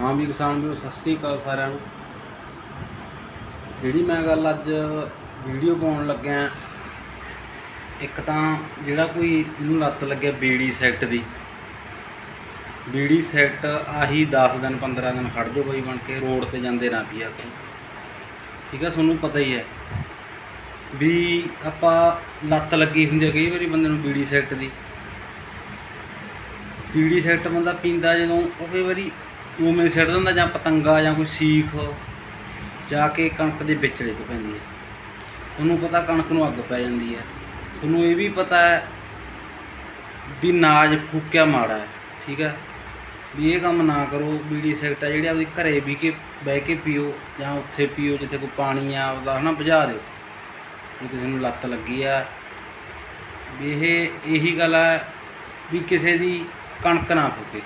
ਹਾਂ ਵੀ ਕਿਸਾਨ ਵੀਰੋ, ਸਤਿ ਸ੍ਰੀ ਅਕਾਲ ਸਾਰਿਆਂ ਨੂੰ। ਜਿਹੜੀ ਮੈਂ ਗੱਲ ਅੱਜ ਵੀਡੀਓ ਪਾਉਣ ਲੱਗਿਆ, ਇੱਕ ਤਾਂ ਜਿਹੜਾ ਕੋਈ ਇਹਨੂੰ ਲੱਤ ਲੱਗਿਆ ਬੀੜੀ ਸੈਕਟ ਦੀ, ਬੀੜੀ ਸੈਕਟ ਆਹੀ 10 ਦਿਨ 15 ਦਿਨ ਖੜ ਜਾਓ ਬਈ ਬਣ ਕੇ, ਰੋਡ ਤੇ ਜਾਂਦੇ ਨਾ ਪੀਆ ਕਰੋ ਠੀਕ ਆ, ਤੁਹਾਨੂੰ ਪਤਾ ਹੀ ਹੈ ਵੀ ਆਪਾਂ ਲੱਤ ਲੱਗੀ ਹੁੰਦੀ ਹੈ ਕਈ ਵਾਰੀ ਬੰਦੇ ਨੂੰ ਬੀੜੀ ਸੈਕਟ ਦੀ। ਬੀੜੀ ਸੈਕਟ ਬੰਦਾ ਪੀਂਦਾ ਜਦੋਂ, ਉਹ ਕਈ ਵਾਰੀ ਉਵੇਂ ਸਿੱਟ ਦਿੰਦਾ ਜਾਂ ਪਤੰਗਾ ਜਾਂ ਕੋਈ ਸੀਖ ਜਾ ਕੇ ਕਣਕ ਦੇ ਵਿੱਚ ਤੋਂ ਪੈਂਦੀ ਹੈ। ਤੁਹਾਨੂੰ ਪਤਾ ਕਣਕ ਨੂੰ ਅੱਗ ਪੈ ਜਾਂਦੀ ਹੈ। ਤੁਹਾਨੂੰ ਇਹ ਵੀ ਪਤਾ ਹੈ ਵੀ ਨਾਜ ਫੂਕਿਆ ਮਾੜਾ ਹੈ, ਠੀਕ ਹੈ? ਵੀ ਇਹ ਕੰਮ ਨਾ ਕਰੋ, ਬੀੜੀ ਸਿਗਰਟ ਆ ਜਿਹੜੀ ਆਪਦੀ ਘਰੇ ਵੀ ਕੇ ਬਹਿ ਕੇ ਪੀਓ ਜਾਂ ਉੱਥੇ ਪੀਓ ਜਿੱਥੇ ਕੋਈ ਪਾਣੀ ਆ, ਆਪਦਾ ਹਨਾ ਬੁਝਾ ਦਿਓ। ਜੇ ਕਿਸੇ ਨੂੰ ਲੱਤ ਲੱਗੀ ਆ। ਵੀ ਇਹ, ਇਹੀ ਗੱਲ ਹੈ ਵੀ ਕਿਸੇ ਦੀ ਕਣਕ ਨਾ ਫੂਕੇ।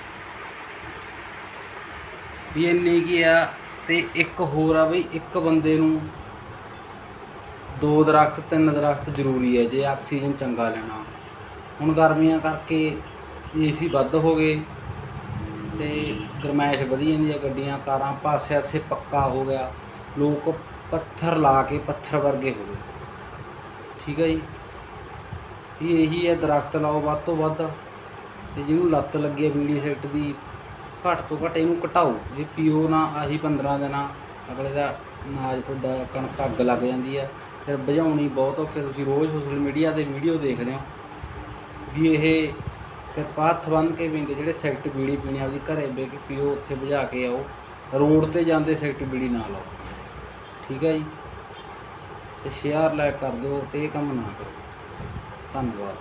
ਵੀ ਇੰਨੀ ਕੀ ਆ ਤੇ ਇੱਕ ਹੋਰ ਆ ਬਈ, ਇੱਕ ਬੰਦੇ ਨੂੰ ਦੋ ਦਰਖਤ, ਤਿੰਨ ਦਰਖਤ ਜ਼ਰੂਰੀ ਹੈ ਜੇ ਆਕਸੀਜਨ ਚੰਗਾ ਲੈਣਾ। ਹੁਣ ਗਰਮੀਆਂ ਕਰਕੇ ਏਸੀ ਵੱਧ ਹੋ ਗਏ ਤੇ ਗਰਮੈਸ਼ ਵਧੀ ਜਾਂਦੀ ਹੈ ਗੱਡੀਆਂ, ਕਾਰਾਂ, ਪਾਸੇ ਆਸੇ ਪੱਕਾ ਹੋ ਗਿਆ। ਲੋਕ ਪੱਥਰ ਲਾ ਕੇ ਪੱਥਰ ਵਰਗੇ ਹੋ ਗਏ। ਠੀਕ ਹੈ ਜੀ? ਵੀ ਇਹੀ ਹੈ ਦਰਖਤ ਲਾਓ ਵੱਧ ਤੋਂ ਵੱਧ। ਤੇ ਜਿਹਨੂੰ ਲੱਤ ਲੱਗੀ ਹੈ ਬੀੜੀ ਸਿਗਰਟ ਦੀ ਘੱਟ ਤੋਂ ਘੱਟ ਇਹਨੂੰ ਘਟਾਓ। ਜੇ ਪੀਓ ਨਾ, ਆਹੀ 15 ਦਿਨਾਂ, ਅਗਲੇ ਦਾ ਨਾਜ ਤੁਹਾਡਾ ਕਣਕ, ਅੱਗ ਲੱਗ ਜਾਂਦੀ ਹੈ ਫਿਰ ਬੁਝਾਉਣੀ ਬਹੁਤ ਔਖੇ ਤੁਸੀਂ ਰੋਜ਼ ਸੋਸ਼ਲ ਮੀਡੀਆ ਤੇ ਵੀਡੀਓ ਦੇਖਦੇ ਹੋ ਵੀ ਇਹ ਕਿਰਪਾ ਹੱਥ ਬੰਨ੍ਹ ਕੇ ਪੀਂਦੇ ਜਿਹੜੇ ਸਿਗਰਟ ਬੀੜੀ ਪੀਣੀ ਆਪਦੀ ਘਰੇ ਬਹਿ ਕੇ ਪੀਓ, ਉੱਥੇ ਬੁਝਾ ਕੇ ਆਓ। ਰੋਡ ਤੇ ਜਾਂਦੇ ਸਿਗਰਟ ਬੀੜੀ ਨਾ ਲਾਓ। ਠੀਕ ਹੈ ਜੀ? ਤੇ ਸ਼ੇਅਰ ਲਾਇਕ ਕਰ ਦਿਓ, ਤੇ ਇਹ ਕੰਮ ਨਾ ਕਰੋ। ਧੰਨਵਾਦ।